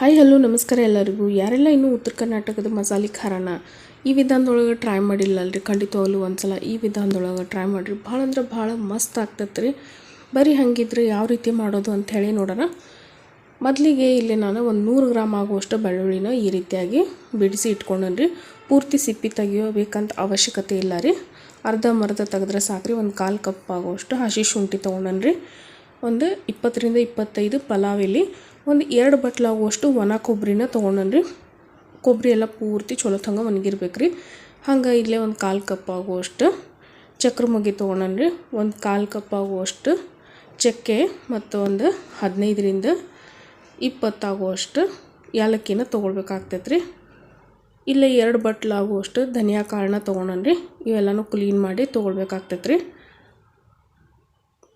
Hi hello ನಮಸ್ಕಾರ ಎಲ್ಲರಿಗೂ. ಯಾರೆಲ್ಲ ಇನ್ನೂ ಉತ್ತರ ಕರ್ನಾಟಕದ ಮಸಾಲೆ ಖಾರನ ಈ ವಿಧಾನದೊಳಗೆ ಟ್ರೈ ಮಾಡಿಲ್ಲ ಅಲ್ರಿ ಖಂಡಿತವಾಗ್ಲೂ ಒಂದ್ಸಲ ಈ ವಿಧಾನದೊಳಗೆ ಟ್ರೈ ಮಾಡಿರಿ. ಭಾಳ ಅಂದ್ರೆ ಭಾಳ ಮಸ್ತ್ ಆಗ್ತೈತೆ ರೀ ಬರೀ ಹಂಗಿದ್ರೆ ಯಾವ ರೀತಿ ಮಾಡೋದು ಅಂತ ಹೇಳಿ ನೋಡೋಣ. ಮೊದಲಿಗೆ ಇಲ್ಲಿ ನಾನು ಒಂದು ನೂರು ಗ್ರಾಮ್ ಆಗುವಷ್ಟು ಬೆಳ್ಳುಳ್ಳಿನ ಈ ರೀತಿಯಾಗಿ ಬಿಡಿಸಿ ಇಟ್ಕೊಂಡನ್ರಿ. ಪೂರ್ತಿ ಸಿಪ್ಪಿ ತೆಗೆಯಬೇಕಂತ ಅವಶ್ಯಕತೆ ಇಲ್ಲ ರೀ. ಅರ್ಧ ಮರ್ಧ ತೆಗೆದ್ರೆ ಸಾಕ್ರಿ. ಒಂದು ಕಾಲು ಕಪ್ ಆಗುವಷ್ಟು ಹಸಿ ಶುಂಠಿ ತೊಗೊಂಡನ್ರಿ. ಒಂದು ಇಪ್ಪತ್ತರಿಂದ ಇಪ್ಪತ್ತೈದು ಪಲಾವ್ ಎಲೆ ಒಂದು ಎರಡು ಬಟ್ಲಾಗುವಷ್ಟು ಒಣ ಕೊಬ್ಬರಿನ ತೊಗೊಂಡನ್ರಿ. ಕೊಬ್ಬರಿ ಎಲ್ಲ ಪೂರ್ತಿ ಚಲೋ ತಂಗ ಒಣಗಿರ್ಬೇಕು ರೀ ಹಂಗೆ ಇಲ್ಲೇ ಒಂದು ಕಾಲು ಕಪ್ ಆಗುವಷ್ಟು ಚಕ್ರ ಮಗ್ಗಿ ತೊಗೊಂಡನ್ರಿ. ಒಂದು ಕಾಲು ಕಪ್ ಆಗುವಷ್ಟು ಚಕ್ಕೆ ಮತ್ತು ಒಂದು ಹದಿನೈದರಿಂದ ಇಪ್ಪತ್ತಾಗುವಷ್ಟು ಏಲಕ್ಕಿನ ತೊಗೊಳ್ಬೇಕಾಗ್ತೈತೆ ರೀ ಇಲ್ಲೇ ಎರಡು ಬಟ್ಲಾಗುವಷ್ಟು ಧನಿಯಾ ಕಾಳನ್ನ ತೊಗೊಂಡನ್ರಿ. ಇವೆಲ್ಲನೂ ಕ್ಲೀನ್ ಮಾಡಿ ತೊಗೊಳ್ಬೇಕಾಗ್ತೈತೆ ರೀ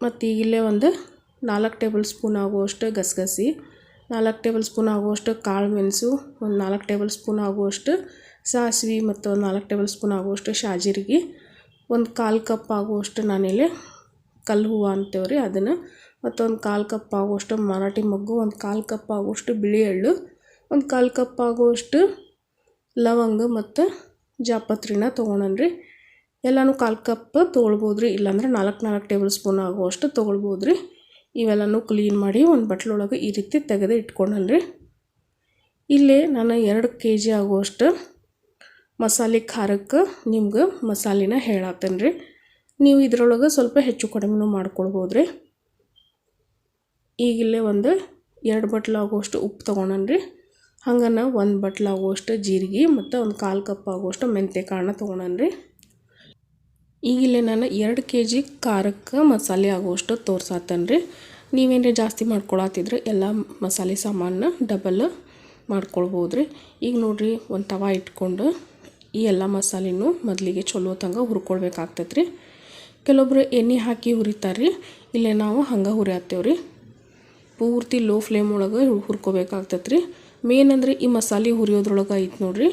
ಮತ್ತು ಇಲ್ಲೇ ಒಂದು ನಾಲ್ಕು ಟೇಬಲ್ ಸ್ಪೂನ್ ಆಗುವಷ್ಟು ಗಸಗಸಿ ನಾಲ್ಕು ಟೇಬಲ್ ಸ್ಪೂನ್ ಆಗುವಷ್ಟು ಕಾಳು ಮೆಣಸು, ಒಂದು ನಾಲ್ಕು ಟೇಬಲ್ ಸ್ಪೂನ್ ಆಗುವಷ್ಟು ಸಾಸಿವೆ ಮತ್ತು ಒಂದು ನಾಲ್ಕು ಟೇಬಲ್ ಸ್ಪೂನ್ ಆಗುವಷ್ಟು ಶಾಜೀರಿಗೆ, ಒಂದು ಕಾಲು ಕಪ್ ಆಗುವಷ್ಟು ನಾನಿಲ್ಲಿ ಕಲ್ಲು ಹೂವು ಅಂತೇವೆ ರೀ ಅದನ್ನು ಮತ್ತೊಂದು ಕಾಲು ಕಪ್ ಆಗುವಷ್ಟು ಮರಾಠಿ ಮೊಗ್ಗು, ಒಂದು ಕಾಲು ಕಪ್ ಆಗುವಷ್ಟು ಬಿಳಿ ಎಳ್ಳು, ಒಂದು ಕಾಲು ಕಪ್ ಆಗುವಷ್ಟು ಲವಂಗ ಮತ್ತು ಜಾಪತ್ರಿನ ತೊಗೊಂಡನ್ರಿ ಎಲ್ಲನೂ ಕಾಲು ಕಪ್ ತೊಗೊಳ್ಬೋದು ರೀ, ಇಲ್ಲಾಂದ್ರೆ ನಾಲ್ಕು ನಾಲ್ಕು ಟೇಬಲ್ ಸ್ಪೂನ್ ಆಗುವಷ್ಟು ತೊಗೊಳ್ಬೋದು ರೀ. ಇವೆಲ್ಲನೂ ಕ್ಲೀನ್ ಮಾಡಿ ಒಂದು ಬಟ್ಲೊಳಗೆ ಈ ರೀತಿ ತೆಗೆದು ಇಟ್ಕೊಂಡನ್ರಿ. ಇಲ್ಲಿ ನಾನು ಎರಡು ಕೆ ಜಿ ಆಗುವಷ್ಟು ಮಸಾಲೆ ಖಾರಕ್ಕೆ ನಿಮ್ಗೆ ಮಸಾಲೆನ ಹೇಳತ್ತೇನೆ ರೀ ನೀವು ಇದರೊಳಗೆ ಸ್ವಲ್ಪ ಹೆಚ್ಚು ಕಡಿಮೆನೂ ಮಾಡ್ಕೊಳ್ಬೋದು ರೀ ಈಗಿಲ್ಲೇ ಒಂದು ಎರಡು ಬಟ್ಲಾಗುವಷ್ಟು ಉಪ್ಪು ತೊಗೊಂಡನ್ರಿ. ಹಂಗನ ಒಂದು ಬಟ್ಲಾಗುವಷ್ಟು ಜೀರಿಗೆ ಮತ್ತು ಒಂದು ಕಾಲು ಕಪ್ ಆಗುವಷ್ಟು ಮೆಂತ್ಯ ಕಾಳನ್ನ ತೊಗೊಂಡನ್ರಿ. ಈಗಿಲ್ಲೇ ನಾನು ಎರಡು ಕೆ ಜಿ ಖಾರಕ್ಕೆ ಮಸಾಲೆ ಆಗುವಷ್ಟು ತೋರ್ಸಾತೇನೆ ರೀ ಜಾಸ್ತಿ ಮಾಡ್ಕೊಳತ್ತಿದ್ರೆ ಎಲ್ಲ ಮಸಾಲೆ ಸಾಮಾನ ಡಬಲ್ ಮಾಡ್ಕೊಳ್ಬೋದು ರೀ ಈಗ ನೋಡಿರಿ ಒಂದು ತವಾ ಇಟ್ಕೊಂಡು ಈ ಎಲ್ಲ ಮಸಾಲೆನೂ ಮೊದಲಿಗೆ ಚಲೋ ತಂಗ ಹುರ್ಕೊಳ್ಬೇಕಾಗ್ತೈತೆ ರೀ ಕೆಲವೊಬ್ರು ಎಣ್ಣೆ ಹಾಕಿ ಹುರಿತಾರೆ ರೀ ಇಲ್ಲೇ ನಾವು ಹಂಗೆ ಹುರಿಯತ್ತೇವೆ ರೀ ಪೂರ್ತಿ ಲೋ ಫ್ಲೇಮ್ ಒಳಗೆ ಹುರ್ಕೋಬೇಕಾಗ್ತೈತೆ ರೀ ಮೇನ್ ಅಂದರೆ ಈ ಮಸಾಲೆ ಹುರಿಯೋದ್ರೊಳಗೆ ಐತೆ ನೋಡಿರಿ.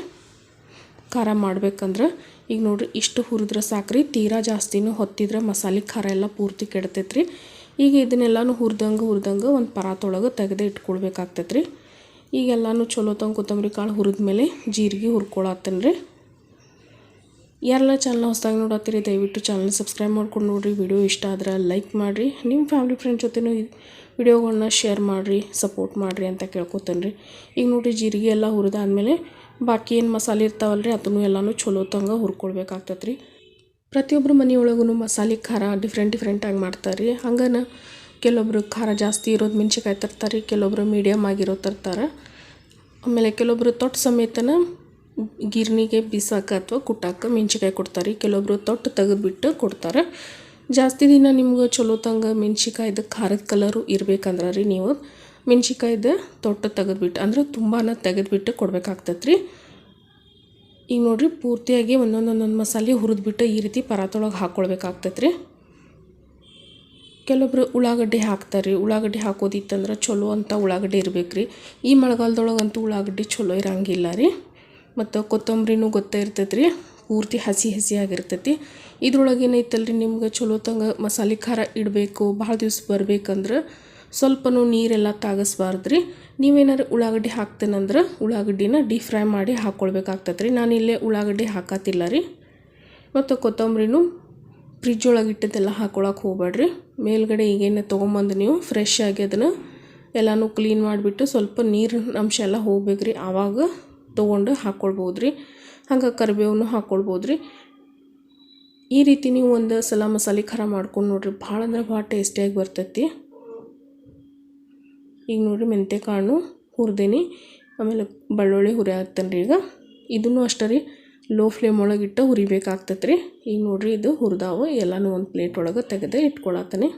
ಖಾರ ಮಾಡ್ಬೇಕಂದ್ರೆ ಈಗ ನೋಡಿರಿ, ಇಷ್ಟು ಹುರಿದ್ರೆ ಸಾಕ್ರಿ, ತೀರಾ ಜಾಸ್ತಿನೂ ಹೊತ್ತಿದ್ರೆ ಮಸಾಲೆ ಖಾರ ಎಲ್ಲ ಪೂರ್ತಿ ಕೆಡ್ತೈತೆ ರೀ ಈಗ ಇದನ್ನೆಲ್ಲನೂ ಹುರಿದಂಗೆ ಹುರಿದಂಗೆ ಒಂದು ಪರಾತೊಳಗೆ ತೆಗೆದೇ ಇಟ್ಕೊಳ್ಬೇಕಾಗ್ತೈತೆ ರೀ ಈಗೆಲ್ಲನೂ ಚಲೋ ತಂಗ ಕೊತ್ತಂಬರಿ ಕಾಳು ಹುರಿದ್ಮೇಲೆ ಜೀರಿಗೆ ಹುರ್ಕೊಳತ್ತೇನೆ ರೀ ಯಾರೆಲ್ಲ ಚಾನಲ್ ಹೊಸ್ದಾಗಿ ನೋಡತ್ತೀರಿ, ದಯವಿಟ್ಟು ಚಾನಲ್ ಸಬ್ಸ್ಕ್ರೈಬ್ ಮಾಡ್ಕೊಂಡು ನೋಡಿರಿ. ವಿಡಿಯೋ ಇಷ್ಟ ಆದ್ರೆ ಲೈಕ್ ಮಾಡಿರಿ. ನಿಮ್ಮ ಫ್ಯಾಮಿಲಿ ಫ್ರೆಂಡ್ ಜೊತೆನೂ ವಿಡಿಯೋಗಳನ್ನ ಶೇರ್ ಮಾಡಿರಿ ಸಪೋರ್ಟ್ ಮಾಡಿರಿ ಅಂತ ಕೇಳ್ಕೊತೇನೆ ರೀ ಈಗ ನೋಡಿರಿ, ಜೀರಿಗೆ ಎಲ್ಲ ಹುರಿದಾದ್ಮೇಲೆ ಬಾಕಿ ಏನು ಮಸಾಲೆ ಇರ್ತಾವಲ್ಲ ರೀ ಅದನ್ನು ಎಲ್ಲನೂ ಚಲೋ ತಂಗ ಹುರ್ಕೊಳ್ಬೇಕಾಗ್ತೈತೆ ರೀ ಪ್ರತಿಯೊಬ್ಬರು ಮನೆಯೊಳಗೂ ಮಸಾಲೆ, ಖಾರ ಡಿಫ್ರೆಂಟ್ ಡಿಫ್ರೆಂಟಾಗಿ ಮಾಡ್ತಾರೆ ರೀ ಹಂಗನ ಕೆಲವೊಬ್ರು ಖಾರ ಜಾಸ್ತಿ ಇರೋದು ಮೆಣ್ಸಿಕಾಯಿ ತರ್ತಾರೆ ರೀ ಕೆಲವೊಬ್ರು ಮೀಡಿಯಮ್ ಆಗಿರೋ ತರ್ತಾರೆ. ಆಮೇಲೆ ಕೆಲವೊಬ್ರು ತೊಟ್ಟು ಸಮೇತನ ಗಿರ್ನಿಗೆ ಬಿಸಾಕ ಅಥವಾ ಕುಟ್ಟಾಕ ಮೆಣ್ಸಿಕಾಯಿ ಕೊಡ್ತಾರೆ ಕೆಲವೊಬ್ರು ತೊಟ್ಟು ತೆಗೆದುಬಿಟ್ಟು ಕೊಡ್ತಾರೆ. ಜಾಸ್ತಿ ದಿನ ನಿಮ್ಗೆ ಚಲೋ ತಂಗ ಮೆಣ್ಸಿಕಾಯ್ದು ಖಾರದ ಕಲರು ಇರ್ಬೇಕಂದ್ರೆ ರೀ ನೀವು ಮೆಣ್ಸಿಕಾಯ್ದು ತೊಟ್ಟು ತೆಗೆದ್ಬಿಟ್ಟು, ಅಂದ್ರೆ ತುಂಬಾ ತೆಗೆದ್ಬಿಟ್ಟು ಕೊಡ್ಬೇಕಾಗ್ತೈತೆ ರೀ ಈಗ ನೋಡಿರಿ, ಪೂರ್ತಿಯಾಗಿ ಒಂದೊಂದೊಂದೊಂದು ಒಂದೊಂದು ಮಸಾಲೆ ಹುರಿದ್ಬಿಟ್ಟು ಈ ರೀತಿ ಪರಾತೊಳಗೆ ಹಾಕ್ಕೊಳ್ಬೇಕಾಗ್ತೈತೆ ರೀ ಕೆಲವೊಬ್ರು ಉಳ್ಳಾಗಡ್ಡಿ ಹಾಕ್ತಾರೆ ರೀ ಉಳ್ಳಾಗಡ್ಡಿ ಹಾಕೋದಿತ್ತಂದ್ರೆ ಚಲೋ ಅಂತ ಉಳ್ಳಾಗಡ್ಡೆ ಇರ್ಬೇಕು ರೀ ಈ ಮಳೆಗಾಲದೊಳಗಂತೂ ಉಳ್ಳಾಗಡ್ಡಿ ಚಲೋ ಇರಂಗಿಲ್ಲ ರೀ. ಮತ್ತು ಕೊತ್ತಂಬರಿನೂ ಗೊತ್ತೇ ಇರ್ತೈತೆ ರೀ ಪೂರ್ತಿ ಹಸಿ ಹಸಿಯಾಗಿರ್ತೈತಿ. ಇದ್ರೊಳಗೆ ಏನೈತಲ್ಲ ರೀ ನಿಮ್ಗೆ ಚಲೋ ತಂಗ ಮಸಾಲೆ ಖಾರ ಇಡಬೇಕು, ಭಾಳ ದಿವ್ಸ ಬರ್ಬೇಕಂದ್ರೆ ಸ್ವಲ್ಪನೂ ನೀರೆಲ್ಲ ತಾಗಿಸ್ಬಾರ್ದು ರೀ ನೀವೇನಾರು ಉಳ್ಳಾಗಡ್ಡಿ ಹಾಕ್ತೇನಂದ್ರೆ ಉಳ್ಳಾಗಡ್ಡಿನ ಡೀಪ್ ಫ್ರೈ ಮಾಡಿ ಹಾಕ್ಕೊಳ್ಬೇಕಾಗ್ತದೆ ರೀ ನಾನು ಇಲ್ಲೇ ಉಳ್ಳಾಗಡ್ಡಿ ಹಾಕತ್ತಿಲ್ಲ ರೀ ಮತ್ತು ಕೊತ್ತಂಬರಿನೂ ಫ್ರಿಜ್ ಒಳಗೆ ಇಟ್ಟಿದ್ದೆಲ್ಲ ಹಾಕ್ಕೊಳಕ್ಕೆ ಹೋಗ್ಬೇಡ್ರಿ ಮೇಲ್ಗಡೆ ಈಗೇನು ತೊಗೊಂಬಂದು ನೀವು ಫ್ರೆಶ್ ಆಗಿ ಅದನ್ನು ಎಲ್ಲನೂ ಕ್ಲೀನ್ ಮಾಡಿಬಿಟ್ಟು ಸ್ವಲ್ಪ ನೀರಿನ ಅಂಶ ಎಲ್ಲ ಹೋಗ್ಬೇಕು ರೀ ಆವಾಗ ತೊಗೊಂಡು ಹಾಕ್ಕೊಳ್ಬೋದು ರೀ ಹಂಗೆ ಕರಿಬೇವನ್ನು ಹಾಕ್ಕೊಳ್ಬೋದು ರೀ ಈ ರೀತಿ ನೀವು ಒಂದು ಸಲ ಮಸಾಲೆ ಖಾರ ಮಾಡ್ಕೊಂಡು ನೋಡ್ರಿ. ಭಾಳ ಅಂದ್ರೆ ಭಾಳ ಟೇಸ್ಟಿಯಾಗಿ ಬರ್ತೈತಿ. ಈಗ ನೋಡಿರಿ ಮೆಂತ್ಯ ಕಾಳು ಹುರಿದೇನಿ, ಆಮೇಲೆ ಬೆಳ್ಳುಳ್ಳಿ ಹುರಿ ಹಾಕ್ತೇನೆ ರೀ ಈಗ. ಇದನ್ನು ಅಷ್ಟೇ ರೀ ಲೋ ಫ್ಲೇಮ್ ಒಳಗೆ ಇಟ್ಟು ಹುರಿಬೇಕಾಗ್ತೈತೆ ರೀ ಈಗ ನೋಡಿರಿ, ಇದು ಹುರಿದಾವು, ಎಲ್ಲನೂ ಒಂದು ಪ್ಲೇಟ್ ಒಳಗೆ ತೆಗೆದು ಇಟ್ಕೊಳತ್ತೇನೆ.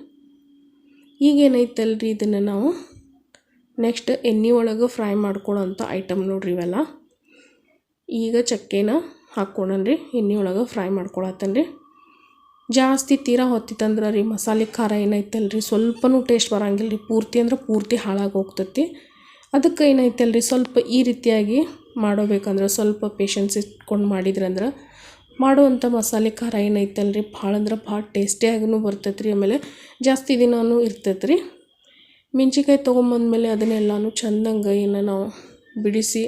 ಈಗ ಏನೈತಲ್ಲ ರೀ ಇದನ್ನು ನಾವು? ನೆಕ್ಸ್ಟ್ ಎಣ್ಣೆ ಒಳಗೆ ಫ್ರೈ ಮಾಡ್ಕೊಳ್ಳೋಂಥ ಐಟಮ್ ನೋಡ್ರಿ ಇವೆಲ್ಲ. ಈಗ ಚಕ್ಕೆನ ಹಾಕ್ಕೊಳನ್ರಿ, ಎಣ್ಣೆ ಒಳಗೆ ಫ್ರೈ ಮಾಡ್ಕೊಳತ್ತೇನೆ ರೀ ಜಾಸ್ತಿ ತೀರ ಹೊತ್ತಿತ್ತಂದ್ರೆ ರೀ ಮಸಾಲೆ ಖಾರ ಏನೈತಲ್ಲ ರೀ ಸ್ವಲ್ಪನೂ ಟೇಸ್ಟ್ ಬರಂಗಿಲ್ಲ ರೀ ಪೂರ್ತಿ ಅಂದ್ರೆ ಪೂರ್ತಿ ಹಾಳಾಗಿ ಹೋಗ್ತೈತಿ. ಅದಕ್ಕೆ ಏನೈತಲ್ಲ ರೀ ಸ್ವಲ್ಪ ಈ ರೀತಿಯಾಗಿ ಮಾಡೋಬೇಕಂದ್ರೆ, ಸ್ವಲ್ಪ ಪೇಷನ್ಸ್ ಇಟ್ಕೊಂಡು ಮಾಡಿದ್ರಂದ್ರೆ ಮಾಡುವಂಥ ಮಸಾಲೆ ಖಾರ ಏನೈತಲ್ಲ ರೀ ಭಾಳ ಅಂದ್ರೆ ಭಾಳ ಟೇಸ್ಟಿಯಾಗೂ ಬರ್ತೈತೆ ರೀ ಆಮೇಲೆ ಜಾಸ್ತಿ ದಿನವೂ ಇರ್ತೈತೆ ರೀ ಮೆಣ್ಸಿನ್ಕಾಯಿ ತೊಗೊಂಬಂದ್ಮೇಲೆ ಅದನ್ನೆಲ್ಲನೂ ಚಂದಂಗೆ ಏನು ನಾವು ಬಿಡಿಸಿ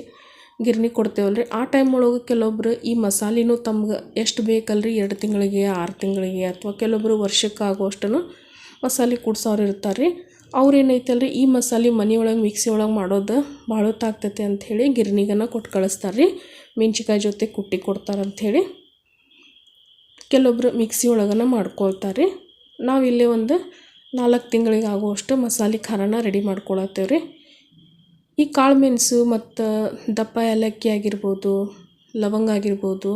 ಗಿರ್ನಿ ಕೊಡ್ತೇವಲ್ಲ ರೀ ಆ ಟೈಮ್ ಒಳಗೆ ಕೆಲವೊಬ್ರು ಈ ಮಸಾಲೆನೂ ತಮ್ಗೆ ಎಷ್ಟು ಬೇಕಲ್ರಿ? ಎರಡು ತಿಂಗಳಿಗೆ, ಆರು ತಿಂಗಳಿಗೆ ಅಥವಾ ಕೆಲವೊಬ್ರು ವರ್ಷಕ್ಕೆ ಮಸಾಲೆ ಕುಡ್ಸೋರು ಇರ್ತಾರೆ ರೀ ಅವ್ರು ರೀ ಈ ಮಸಾಲೆ ಮನೆಯೊಳಗೆ, ಮಿಕ್ಸಿ ಒಳಗೆ ಮಾಡೋದು ಭಾಳ ಹೊತ್ತಾಗ್ತೈತೆ ಅಂಥೇಳಿ ಗಿರ್ನಿಗನ ಕೊಟ್ಟು ಕಳಿಸ್ತಾರೆ ರೀ ಮೆಣ್ಸಿನ್ಕಾಯಿ ಜೊತೆ ಕುಟ್ಟಿ ಕೊಡ್ತಾರೆ ಅಂಥೇಳಿ ಕೆಲವೊಬ್ರು ಮಿಕ್ಸಿ ಒಳಗನ ಮಾಡ್ಕೊಳ್ತಾರೆ ರೀ ನಾವಿಲ್ಲೇ ಒಂದು ನಾಲ್ಕು ತಿಂಗಳಿಗೆ ಆಗುವಷ್ಟು ಮಸಾಲೆ ಖಾರನ ರೆಡಿ ಮಾಡ್ಕೊಳತ್ತೇವೆ ರೀ ಈ ಕಾಳು ಮೆಣಸು ಮತ್ತು ದಪ್ಪ ಏಲಕ್ಕಿ ಆಗಿರ್ಬೋದು, ಲವಂಗ ಆಗಿರ್ಬೋದು,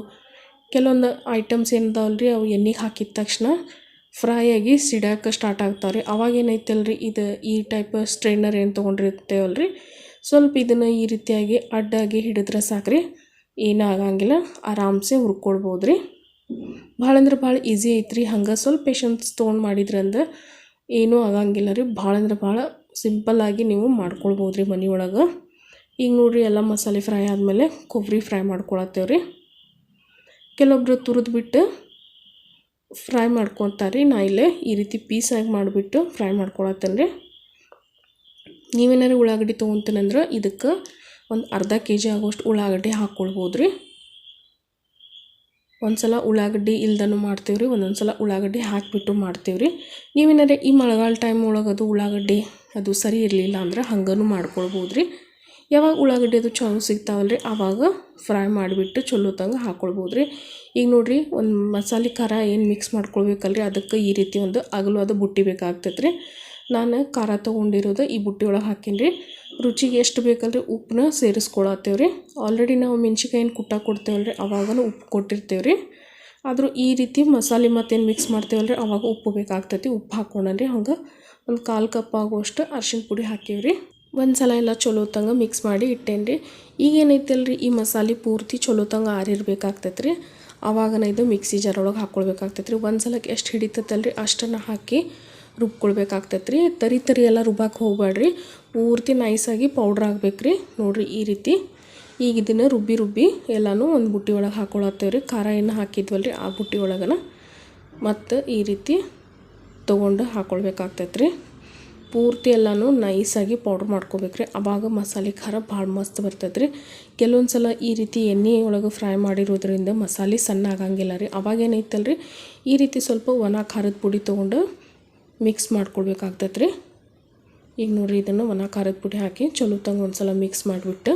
ಕೆಲವೊಂದು ಐಟಮ್ಸ್ ಏನಿದಾವಲ್ಲ ರೀ ಅವು ಎಣ್ಣೆಗೆ ಹಾಕಿದ ತಕ್ಷಣ ಫ್ರೈ ಆಗಿ ಸಿಡ್ಯಾಕೆ ಸ್ಟಾರ್ಟ್ ಆಗ್ತಾವೆ ರೀ ಅವಾಗ ಏನೈತಲ್ಲ ರೀ ಇದು ಈ ಟೈಪ್ ಸ್ಟ್ರೈನರ್ ಏನು ತೊಗೊಂಡಿರ್ತೇವಲ್ಲ ರೀ ಸ್ವಲ್ಪ ಇದನ್ನು ಈ ರೀತಿಯಾಗಿ ಅಡ್ಡಾಗಿ ಹಿಡಿದ್ರೆ ಸಾಕು ರೀ ಏನೂ ಆಗಂಗಿಲ್ಲ ಆರಾಮ್ಸೆ ಹುರ್ಕೊಳ್ಬೋದು ರೀ ಭಾಳ ಅಂದ್ರೆ ಭಾಳ ಈಸಿ ಐತ್ರಿ. ಹಂಗೆ ಸ್ವಲ್ಪ ಪೇಷನ್ಸ್ ತೊಗೊಂಡು ಮಾಡಿದ್ರಂದ್ರೆ ಏನೂ ಆಗಂಗಿಲ್ಲ ರೀ. ಭಾಳ ಅಂದ್ರೆ ಭಾಳ ಸಿಂಪಲ್ಲಾಗಿ ನೀವು ಮಾಡ್ಕೊಳ್ಬೋದು ರೀ ಮನೆ ಒಳಗೆ. ಈಗ ನೋಡಿರಿ ಎಲ್ಲ ಮಸಾಲೆ ಫ್ರೈ ಆದಮೇಲೆ ಕೊಬ್ಬರಿ ಫ್ರೈ ಮಾಡ್ಕೊಳತ್ತೇವೆ ರೀ ಕೆಲವೊಬ್ಬರು ತುರಿದ್ಬಿಟ್ಟು ಫ್ರೈ ಮಾಡ್ಕೊತಾರೆ. ನಾ ಇಲ್ಲೇ ಈ ರೀತಿ ಪೀಸಾಗಿ ಮಾಡಿಬಿಟ್ಟು ಫ್ರೈ ಮಾಡ್ಕೊಳತ್ತೇನೆ ರೀ ನೀವೇನಾರು ಉಳ್ಳಾಗಡ್ಡಿ ತೊಗೊತೀನಂದ್ರೆ ಇದಕ್ಕೆ ಒಂದು ಅರ್ಧ ಕೆ ಜಿ ಆಗೋಷ್ಟು ಉಳ್ಳಾಗಡ್ಡಿ ಹಾಕ್ಕೊಳ್ಬೋದು ರೀ ಒಂದು ಸಲ ಉಳ್ಳಾಗಡ್ಡಿ ಇಲ್ದನು ಮಾಡ್ತೀವಿ ರೀ ಒಂದೊಂದು ಸಲ ಉಳ್ಳಾಗಡ್ಡಿ ಹಾಕಿಬಿಟ್ಟು ಮಾಡ್ತೀವಿ ರೀ ನೀವೇನಾರೆ ಈ ಮಳೆಗಾಲ ಟೈಮ್ ಒಳಗೆ ಅದು ಉಳ್ಳಾಗಡ್ಡಿ ಅದು ಸರಿ ಇರಲಿಲ್ಲ ಅಂದ್ರೆ ಹಂಗನೂ ಮಾಡ್ಕೊಳ್ಬೋದು ರೀ ಯಾವಾಗ ಉಳ್ಳಾಗಡ್ಡಿ ಅದು ಚಲೋ ಸಿಗ್ತಾವಲ್ಲ ರೀ ಆವಾಗ ಫ್ರೈ ಮಾಡಿಬಿಟ್ಟು ಚಲೋ ತಂಗ ಹಾಕ್ಕೊಳ್ಬೋದು ರೀ ಈಗ ನೋಡಿರಿ, ಒಂದು ಮಸಾಲೆ ಖಾರ ಏನು ಮಿಕ್ಸ್ ಮಾಡ್ಕೊಳ್ಬೇಕಲ್ರಿ, ಅದಕ್ಕೆ ಈ ರೀತಿ ಒಂದು ಅಗಲವಾದ ಬುಟ್ಟಿ ಬೇಕಾಗ್ತೈತೆ ರೀ ನಾನು ಖಾರ ತೊಗೊಂಡಿರೋದು ಈ ಬುಟ್ಟಿ ಒಳಗೆ ಹಾಕೀನಿ ರೀ ರುಚಿಗೆ ಎಷ್ಟು ಬೇಕಲ್ರಿ ಉಪ್ಪನ್ನ ಸೇರಿಸ್ಕೊಳತ್ತೇವೆ ರೀ ಆಲ್ರೆಡಿ ನಾವು ಮೆಣ್ಸಿಕಾಯಿನ ಕುಟ್ಟ ಕೊಡ್ತೇವಲ್ಲ ರೀ ಅವಾಗನೂ ಉಪ್ಪು ಕೊಟ್ಟಿರ್ತೇವೆ ರೀ ಆದರೂ ಈ ರೀತಿ ಮಸಾಲೆ ಮತ್ತೇನು ಮಿಕ್ಸ್ ಮಾಡ್ತೇವಲ್ರಿ, ಅವಾಗ ಉಪ್ಪು ಬೇಕಾಗ್ತೈತಿ, ಉಪ್ಪು ಹಾಕ್ಕೊಂಡ್ರಿ ಹಂಗೆ ಒಂದು ಕಾಲು ಕಪ್ ಆಗುವಷ್ಟು ಅರ್ಶಿನ ಪುಡಿ ಹಾಕೀವಿ ರೀ ಒಂದು ಸಲ ಎಲ್ಲ ಚಲೋ ತಂಗ ಮಿಕ್ಸ್ ಮಾಡಿ ಇಟ್ಟೇನಿ ರೀ ಈಗ ಏನೈತಲ್ಲ ರೀ ಈ ಮಸಾಲೆ ಪೂರ್ತಿ ಚಲೋ ತಂಗ ಆರಿರ್ಬೇಕಾಗ್ತೈತೆ ರೀ ಅವಾಗನ ಇದು ಮಿಕ್ಸಿ ಜರೊಳಗೆ ಹಾಕ್ಕೊಳ್ಬೇಕಾಗ್ತೈತೆ ರೀ ಒಂದು ಸಲಕ್ಕೆ ಎಷ್ಟು ಹಿಡಿತೈತಲ್ಲ ರೀ ಅಷ್ಟನ್ನು ಹಾಕಿ ರುಬ್ಕೊಳ್ಬೇಕಾಗ್ತೈತೆ ರೀ ತರಿ ತರಿ ಎಲ್ಲ ರುಬ್ಬಾಕೆ ಹೋಗ್ಬೇಡ್ರಿ ಪೂರ್ತಿ ನೈಸಾಗಿ ಪೌಡ್ರ್ ಆಗ್ಬೇಕು ರೀ ನೋಡಿರಿ ಈ ರೀತಿ. ಈಗ ಇದನ್ನು ರುಬ್ಬಿ ರುಬ್ಬಿ ಎಲ್ಲನೂ ಒಂದು ಬುಟ್ಟಿ ಒಳಗೆ ಹಾಕ್ಕೊಳತ್ತೇವೆ ರೀ ಖಾರ ಏನು ಹಾಕಿದ್ವಲ್ಲ ರೀ ಆ ಬುಟ್ಟಿ ಒಳಗನ. ಮತ್ತು ಈ ರೀತಿ ತೊಗೊಂಡು ಹಾಕ್ಕೊಳ್ಬೇಕಾಗ್ತೈತೆ ರೀ ಪೂರ್ತಿ ಎಲ್ಲನೂ ನೈಸಾಗಿ ಪೌಡ್ರ್ ಮಾಡ್ಕೋಬೇಕು ರೀ ಅವಾಗ ಮಸಾಲೆ ಖಾರ ಭಾಳ ಮಸ್ತ್ ಬರ್ತೈತೆ ರೀ ಕೆಲವೊಂದು ಸಲ ಈ ರೀತಿ ಎಣ್ಣೆ ಒಳಗೆ ಫ್ರೈ ಮಾಡಿರೋದ್ರಿಂದ ಮಸಾಲೆ ಸಣ್ಣ ಆಗಂಗಿಲ್ಲ ರೀ. ಅವಾಗ ಏನೈತಲ್ಲ ರೀ ಈ ರೀತಿ ಸ್ವಲ್ಪ ಒಣ ಖಾರದ ಪುಡಿ ತೊಗೊಂಡು ಮಿಕ್ಸ್ ಮಾಡ್ಕೊಳ್ಬೇಕಾಗ್ತೈತೆ ರೀ ಈಗ ನೋಡಿರಿ ಇದನ್ನು ಒಣ ಖಾರದ ಪುಡಿ ಹಾಕಿ ಚಲೋ ತಂಗ ಒಂದು ಸಲ ಮಿಕ್ಸ್ ಮಾಡಿಬಿಟ್ಟು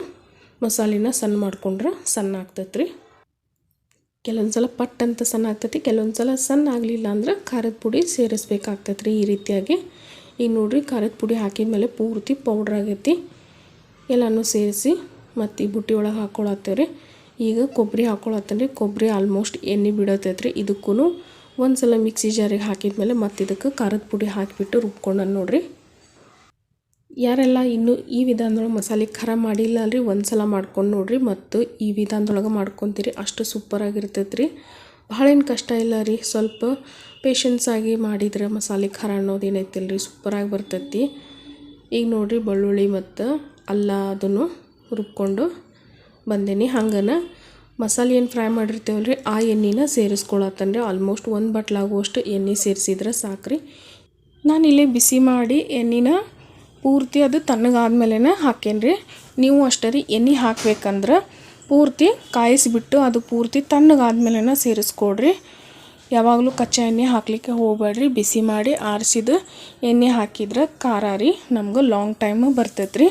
ಮಸಾಲೆನ ಸಣ್ಣ ಮಾಡ್ಕೊಂಡ್ರೆ ಸಣ್ಣ ಆಗ್ತೈತೆ ರೀ ಕೆಲವೊಂದು ಸಲ ಪಟ್ ಅಂತ ಸಣ್ಣ ಆಗ್ತೈತಿ ಕೆಲವೊಂದು ಸಲ ಸಣ್ಣ ಆಗಲಿಲ್ಲ ಅಂದ್ರೆ ಖಾರದ ಪುಡಿ ಸೇರಿಸ್ಬೇಕಾಗ್ತೈತೆ ರೀ ಈ ರೀತಿಯಾಗಿ. ಈಗ ನೋಡಿರಿ ಖಾರದ ಪುಡಿ ಹಾಕಿದ ಮೇಲೆ ಪೂರ್ತಿ ಪೌಡ್ರ್ ಆಗೈತಿ. ಎಲ್ಲನೂ ಸೇರಿಸಿ ಮತ್ತು ಈ ಬುಟ್ಟಿ ಒಳಗೆ ಹಾಕ್ಕೊಳತ್ತೇವೆ ಈಗ ಕೊಬ್ಬರಿ ಹಾಕ್ಕೊಳತ್ತೇನೆ ರೀ ಕೊಬ್ಬರಿ ಆಲ್ಮೋಸ್ಟ್ ಎಣ್ಣೆ ಬಿಡತೈತೆ ರೀ ಇದಕ್ಕೂ ಒಂದು ಸಲ ಮಿಕ್ಸಿ ಜಾರಿಗೆ ಹಾಕಿದ್ಮೇಲೆ ಮೇಲೆ ಮತ್ತು ಇದಕ್ಕೆ ಖಾರದ ಪುಡಿ ಹಾಕಿಬಿಟ್ಟು ರುಬ್ಕೊಂಡು ನೋಡಿರಿ. ಯಾರೆಲ್ಲ ಇನ್ನೂ ಈ ವಿಧಾನದೊಳಗೆ ಮಸಾಲೆ ಖಾರ ಮಾಡಿಲ್ಲ ಅಲ್ರಿ ಒಂದು ಸಲ ಮಾಡ್ಕೊಂಡು ನೋಡಿರಿ ಮತ್ತು ಈ ವಿಧಾನದೊಳಗೆ ಮಾಡ್ಕೊತೀರಿ ಅಷ್ಟು ಸೂಪರಾಗಿರ್ತೈತೆ ರೀ ಭಾಳ ಏನು ಕಷ್ಟ ಇಲ್ಲ ರೀ, ಸ್ವಲ್ಪ ಪೇಷನ್ಸ್ ಆಗಿ ಮಾಡಿದ್ರೆ ಮಸಾಲೆ ಖಾರ ಅನ್ನೋದು ಏನೈತಿಲ್ಲ ರೀ ಸೂಪರಾಗಿ ಬರ್ತೈತಿ. ಈಗ ನೋಡಿರಿ ಬೆಳ್ಳುಳ್ಳಿ ಮತ್ತು ಅಲ್ಲ ಅದನ್ನು ರುಬ್ಕೊಂಡು ಬಂದೇನಿ. ಹಂಗನ ಮಸಾಲೆ ಏನು ಫ್ರೈ ಮಾಡಿರ್ತೇವಲ್ಲ ರೀ ಆ ಎಣ್ಣೆನ ಸೇರಿಸ್ಕೊಳತ್ತನ್ರಿ. ಆಲ್ಮೋಸ್ಟ್ ಒಂದು ಬಟ್ಲಾಗುವಷ್ಟು ಎಣ್ಣೆ ಸೇರಿಸಿದ್ರೆ ಸಾಕ್ರಿ. ಇಲ್ಲೇ ಬಿಸಿ ಮಾಡಿ ಎಣ್ಣೆನ ಪೂರ್ತಿ ಅದು ತಣ್ಣಗಾದ್ಮೇಲೆ ಹಾಕೇನಿ ರೀ ನೀವು ಅಷ್ಟೇ ರೀ, ಎಣ್ಣೆ ಹಾಕ್ಬೇಕಂದ್ರೆ ಪೂರ್ತಿ ಕಾಯಿಸಿಬಿಟ್ಟು ಅದು ಪೂರ್ತಿ ತಣ್ಣಗಾದ್ಮೇಲೆ ಸೇರಿಸ್ಕೊಡ್ರಿ. ಯಾವಾಗಲೂ ಕಚ್ಚಾ ಎಣ್ಣೆ ಹಾಕ್ಲಿಕ್ಕೆ ಹೋಗ್ಬೇಡ್ರಿ. ಬಿಸಿ ಮಾಡಿ ಆರಿಸಿದ ಎಣ್ಣೆ ಹಾಕಿದ್ರೆ ಖಾರ ರೀ. ನಮ್ಗೆ ಲಾಂಗ್ ಟೈಮ್ ಬರ್ತೈತೆ ರೀ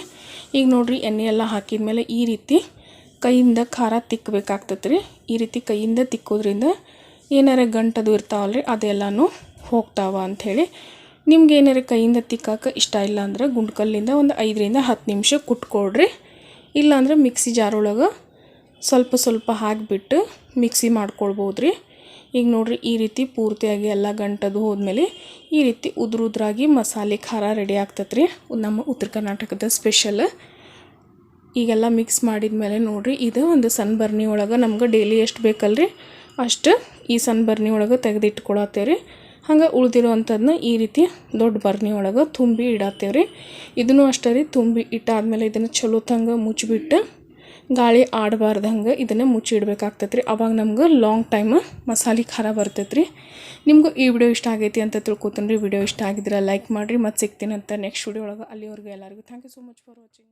ಈಗ ನೋಡಿರಿ, ಎಣ್ಣೆ ಎಲ್ಲ ಹಾಕಿದ್ಮೇಲೆ ಈ ರೀತಿ ಕೈಯಿಂದ ಖಾರ ತಿಕ್ಕಬೇಕಾಗ್ತದೆ ರೀ ಈ ರೀತಿ ಕೈಯಿಂದ ತಿಕ್ಕೋದ್ರಿಂದ ಏನಾರ ಗಂಟದು ಇರ್ತಾವಲ್ಲ ರೀ ಅದೆಲ್ಲನೂ ಹೋಗ್ತಾವ ಅಂಥೇಳಿ. ನಿಮ್ಗೆ ಏನಾರ ಕೈಯಿಂದ ತಿಕ್ಕಾಕ ಇಷ್ಟ ಇಲ್ಲ ಅಂದ್ರೆ ಗುಂಡ್ಕಲ್ಲಿಂದ ಒಂದು ಐದರಿಂದ ಹತ್ತು ನಿಮಿಷ ಕುಟ್ಕೊಡ್ರಿ ಇಲ್ಲಾಂದ್ರೆ ಮಿಕ್ಸಿ ಜಾರೊಳಗೆ ಸ್ವಲ್ಪ ಸ್ವಲ್ಪ ಹಾಕಿಬಿಟ್ಟು ಮಿಕ್ಸಿ ಮಾಡ್ಕೊಳ್ಬೋದು ರೀ ಈಗ ನೋಡಿರಿ, ಈ ರೀತಿ ಪೂರ್ತಿಯಾಗಿ ಎಲ್ಲ ಗಂಟದು ಹೋದ್ಮೇಲೆ ಈ ರೀತಿ ಉದುರು ಉದ್ರಾಗಿ ಮಸಾಲೆ ಖಾರ ರೆಡಿ ಆಗ್ತತ್ರಿ. ನಮ್ಮ ಉತ್ತರ ಕರ್ನಾಟಕದ ಸ್ಪೆಷಲ್ ಈಗೆಲ್ಲ ಮಿಕ್ಸ್ ಮಾಡಿದ ಮೇಲೆ ನೋಡಿರಿ, ಇದು ಒಂದು ಸಣ್ಣ ಬರ್ನಿ ಒಳಗೆ ನಮ್ಗೆ ಡೈಲಿ ಎಷ್ಟು ಬೇಕಲ್ರಿ? ಅಷ್ಟು ಈ ಸಣ್ಣ ಬರ್ನಿ ಒಳಗೆ ತೆಗೆದಿಟ್ಕೊಳತ್ತೇವ್ರಿ. ಹಂಗೆ ಉಳ್ದಿರೋವಂಥದ್ದನ್ನ ಈ ರೀತಿ ದೊಡ್ಡ ಬರ್ನಿ ಒಳಗೆ ತುಂಬಿ ಇಡತ್ತೇವೆ ರೀ ಇದನ್ನು ಅಷ್ಟೇ ರೀ, ತುಂಬಿ ಇಟ್ಟಾದ್ಮೇಲೆ ಇದನ್ನು ಚಲೋ ತಂಗ ಮುಚ್ಚಿಬಿಟ್ಟು ಗಾಳಿ ಆಡಬಾರ್ದಂಗೆ ಇದನ್ನು ಮುಚ್ಚಿಡ್ಬೇಕಾಗ್ತೈತೆ ರೀ ಅವಾಗ ನಮ್ಗೆ ಲಾಂಗ್ ಟೈಮ್ ಮಸಾಲೆ ಖಾರ ಬರ್ತೈತೆ ರೀ ನಿಮಗೂ ಈ ವಿಡಿಯೋ ಇಷ್ಟ ಆಗೈತಿ ಅಂತ ತಿಳ್ಕೊತೀನಿ ರೀ. ವಿಡಿಯೋ ಇಷ್ಟ ಆಗಿದ್ರೆ ಲೈಕ್ ಮಾಡಿರಿ, ಮತ್ತು ಸಿಗ್ತೀನಿ ಅಂತ ನೆಕ್ಸ್ಟ್ ವಿಡಿಯೋ ಒಳಗೆ ಅಲ್ಲಿವರೆಗೂ ಎಲ್ಲರಿಗೂ. Thank you so much for watching